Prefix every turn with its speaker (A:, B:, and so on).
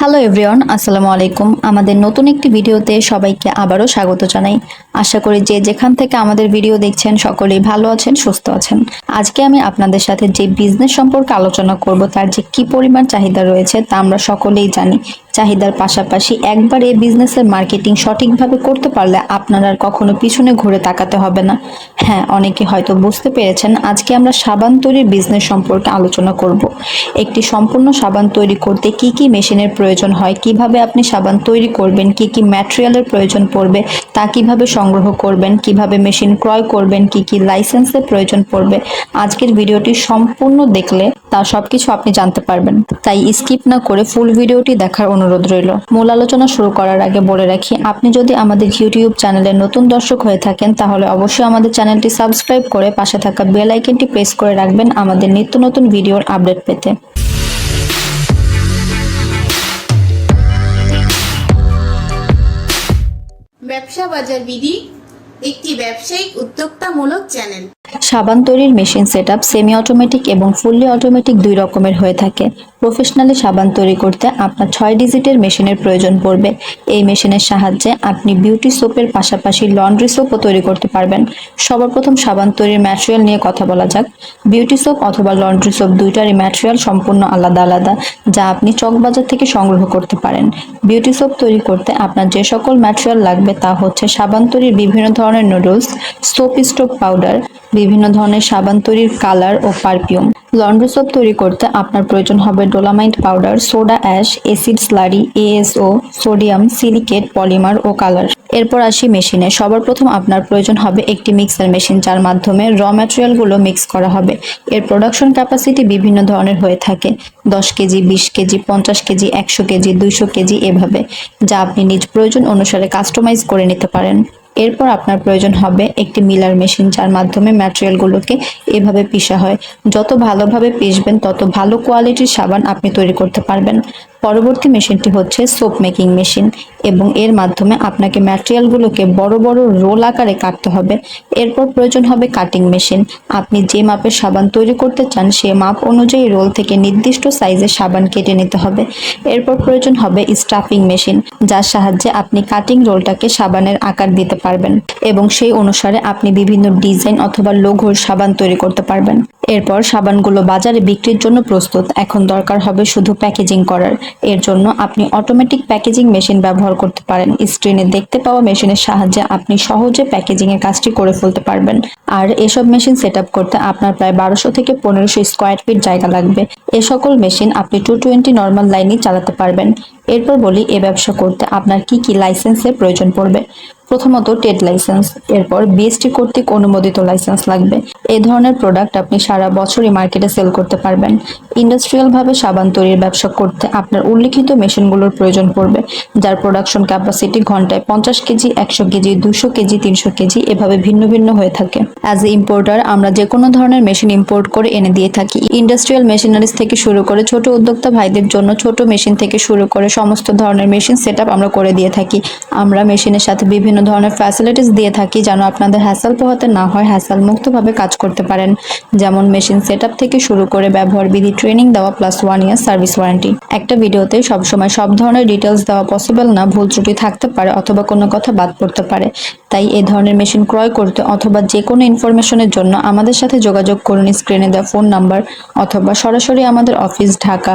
A: Hello everyone আসসালামু আলাইকুম। আমাদের নতুন একটি ভিডিওতে সবাইকে আবারও স্বাগত জানাই। আশা করি যে যেখান থেকে আমাদের ভিডিও দেখছেন, সকলেই ভালো আছেন, সুস্থ আছেন। আজকে আমি আপনাদের সাথে যে বিজনেস সম্পর্কে আলোচনা করব, তার যে কি পরিমাণ চাহিদা রয়েছে, তা আমরা সকলেই জানি। চাহিদার পাশাপাশি একবার এই বিজনেসের মার্কেটিং সঠিকভাবে করতে পারলে আপনার আর কখনো পিছনে ঘুরে তাকাতে হবে না। হ্যাঁ অনেকে হয়তো বুঝতে পেরেছেন, আজকে আমরা সাবান তৈরির বিজনেস সম্পর্কে আলোচনা করব। একটি সম্পূর্ণ সাবান তৈরি করতে কি কি মেশিনের প্রয়োজন হয়, কীভাবে আপনি সাবান তৈরি করবেন, কি কি ম্যাটেরিয়ালের প্রয়োজন পড়বে, তা কীভাবে সংগ্রহ করবেন, কীভাবে মেশিন ক্রয় করবেন, কি কি লাইসেন্সের প্রয়োজন পড়বে, আজকের ভিডিওটি সম্পূর্ণ দেখলে তা সবকিছু আপনি জানতে পারবেন। তাই স্কিপ না করে ফুল ভিডিওটি দেখার অনুরোধ রইল। মূল আলোচনা শুরু করার আগে বলে রাখি, আপনি যদি আমাদের ইউটিউব চ্যানেলের নতুন দর্শক হয়ে থাকেন, তাহলে অবশ্যই আমাদের চ্যানেলটি সাবস্ক্রাইব করে পাশে থাকা বেল আইকনটি প্রেস করে রাখবেন আমাদের নিত্য নতুন ভিডিওর আপডেট পেতে।
B: ব্যবসা বাজার বিধি একটি ব্যবসায়িক উদ্যোক্তামূলক চ্যানেল।
A: সাবান তৈরির মেশিন সেটআপ সেমি অটোমেটিক এবং ফুললি অটোমেটিক দুই রকমের হয়ে থাকে। প্রফেশনালি সাবান তৈরি করতে আপনার ছয় ডিজিটের মেশিনের প্রয়োজন পড়বে। এই মেশিনের সাহায্যে আপনি বিউটি সোপের পাশাপাশি লন্ড্রি সোপও তৈরি করতে পারবেন। সবার প্রথম সাবান তৈরির ম্যাটেরিয়াল নিয়ে কথা বলা যাক। বিউটি সোপ অথবা লন্ড্রি সোপ দুইটারই ম্যাটেরিয়াল সম্পূর্ণ আলাদা আলাদা, যা আপনি চকবাজার থেকে সংগ্রহ করতে পারেন। বিউটি সোপ তৈরি করতে আপনার যে সকল ম্যাটেরিয়াল লাগবে তা হচ্ছে সাবান তৈরির বিভিন্ন ধরনের নুডলস সোপ স্টোপ পাউডার বিভিন্ন ধরনের সাবান তৈরির কালার ও পারফিউম। লন্ড্রি সোপ তৈরি করতে আপনার প্রয়োজন হবে dolomite powder, soda ash acid slurry, ASO, sodium, silicate, polymer ও কালার। এরপর আসি মেশিনে। সবার প্রথম আপনার প্রয়োজন হবে একটি মিক্সার মেশিন, যার মাধ্যমে র ম্যাটেরিয়ালগুলো মিক্স করা হবে। এর প্রোডাকশন ক্যাপাসিটি বিভিন্ন ধরনের হয়ে থাকে। দশ কেজি, বিশ কেজি, পঞ্চাশ কেজি, একশো কেজি, দুইশো কেজি, এভাবে, যা আপনি নিজ প্রয়োজন অনুসারে কাস্টমাইজ করে নিতে পারেন। এরপর আপনার প্রয়োজন হবে একটি মিলার মেশিন, যার মাধ্যমে ম্যাটেরিয়ালগুলোকে এভাবে পিষা হয়। যত ভালোভাবে পিষবেন, তত ভালো কোয়ালিটির সাবান আপনি তৈরি করতে পারবেন। পরবর্তী মেশিনটি হচ্ছে সোপ মেকিং মেশিন এবং এর মাধ্যমে আপনাকে ম্যাটেরিয়ালগুলোকে বড় বড় রোল আকারে কাটতে হবে। এরপর প্রয়োজন হবে কাটিং মেশিন আপনি যে মাপের সাবান তৈরি করতে চান, সে মাপ অনুযায়ী রোল থেকে নির্দিষ্ট সাইজের সাবান কেটে নিতে হবে। এরপর প্রয়োজন হবে স্টাফিং মেশিন যার সাহায্যে আপনি কাটিং রোলটাকে সাবানের আকার দিতে পারবেন এবং সেই অনুসারে আপনি বিভিন্ন ডিজাইন অথবা লোগোর সাবান তৈরি করতে পারবেন। এরপর সাবানগুলো বাজারে বিক্রির জন্য প্রস্তুত। এখন দরকার হবে শুধু প্যাকেজিং করার। এর জন্য আপনি অটোমেটিক প্যাকেজিং মেশিন ব্যবহার করতে পারেন। স্ক্রিনে দেখতে পাওয়া মেশিনের সাহায্যে আপনি সহজে প্যাকেজিং এর কাজটি করে ফেলতে পারবেন। আর এসব মেশিন সেট করতে আপনার প্রায় বারোশো থেকে পনেরোশো স্কোয়ার ফিট জায়গা লাগবে। এ সকল মেশিন আপনি টু টোয়েন্টি নর্মাল লাইনই চালাতে পারবেন। এরপর বলি, এ ব্যবসা করতে আপনার কি কি লাইসেন্সের প্রয়োজন পড়বে? প্রথমত টেড লাইসেন্স, এরপর বিএসটি কর্তৃক অনুমোদিত লাইসেন্স লাগবে। এই ধরনের প্রোডাক্ট আপনি সারা বছরই মার্কেটে সেল করতে পারবেন। ইন্ডাস্ট্রিয়াল ভাবে সাবান তৈরির ব্যবসা করতে আপনার উল্লিখিত মেশিনগুলোর প্রয়োজন পড়বে। যার প্রোডাকশন ক্যাপাসিটি ঘন্টায় পঞ্চাশ কেজি, একশো কেজি, দুশো কেজি, তিনশো কেজি, এভাবে ভিন্ন ভিন্ন হয়ে থাকে। অ্যাজ এ ইম্পোর্টার আমরা যে কোনো ধরনের মেশিন ইম্পোর্ট করে এনে দিয়ে থাকি। ইন্ডাস্ট্রিয়াল মেশিনারিজ থেকে শুরু করে ছোট উদ্যোক্তা ভাইদের জন্য ছোট মেশিন থেকে শুরু করে সমস্ত ধরনের মেশিন সেট আমরা করে দিয়ে থাকি। আমরা মেশিনের সাথে বিভিন্ন ধরনের ফ্যাসিলিটিস দিয়ে থাকি যেন আপনাদের হ্যাসাল পোহাতে না হয় হ্যাসাল মুক্তভাবে কাজ করতে পারেন। যেমন মেশিন সেট থেকে শুরু করে ব্যবহার বিধি ট্রেনিং দেওয়া plus one year service warranty একটা ভিডিওতে সবসময় সব ধরনের ডিটেলস দেওয়া পসিবল না, ভুল ত্রুটি থাকতে পারে অথবা কোনো কথা বাদ পড়তে পারে। তাই এ ধরনের মেশিন ক্রয় করতে অথবা যে কোনো ইনফরমেশনের জন্য আমাদের সাথে যোগাযোগ করুন। স্ক্রিনে দেওয়া ফোন নাম্বার অথবা সরাসরি আমাদের অফিস ঢাকা